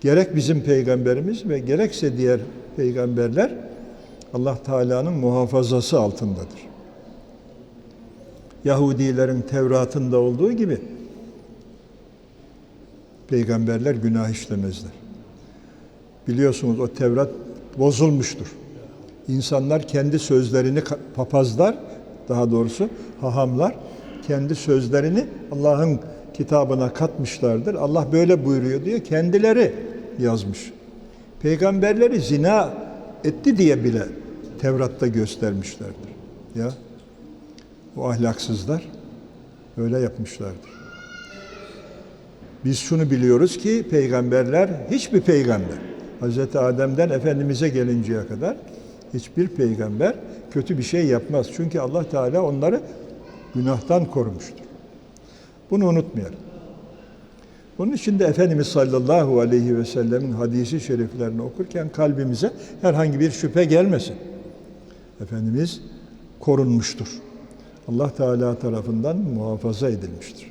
Gerek bizim peygamberimiz ve gerekse diğer peygamberler Allah Teala'nın muhafazası altındadır. Yahudilerin Tevrat'ında olduğu gibi peygamberler günah işlemezler. Biliyorsunuz o Tevrat bozulmuştur. İnsanlar kendi sözlerini papazlar daha doğrusu hahamlar kendi sözlerini Allah'ın kitabına katmışlardır. Allah böyle buyuruyor diye kendileri yazmış. Peygamberleri zina etti diye bile Tevrat'ta göstermişlerdir. Ya o ahlaksızlar öyle yapmışlardır. Biz şunu biliyoruz ki peygamberler hiçbir peygamber Hz. Adem'den Efendimiz'e gelinceye kadar hiçbir peygamber kötü bir şey yapmaz. Çünkü Allah Teala onları günahtan korumuştur. Bunu unutmayalım. Bunun için de Efendimiz sallallahu aleyhi ve sellemin hadisi şeriflerini okurken kalbimize herhangi bir şüphe gelmesin. Efendimiz korunmuştur. Allah Teala tarafından muhafaza edilmiştir.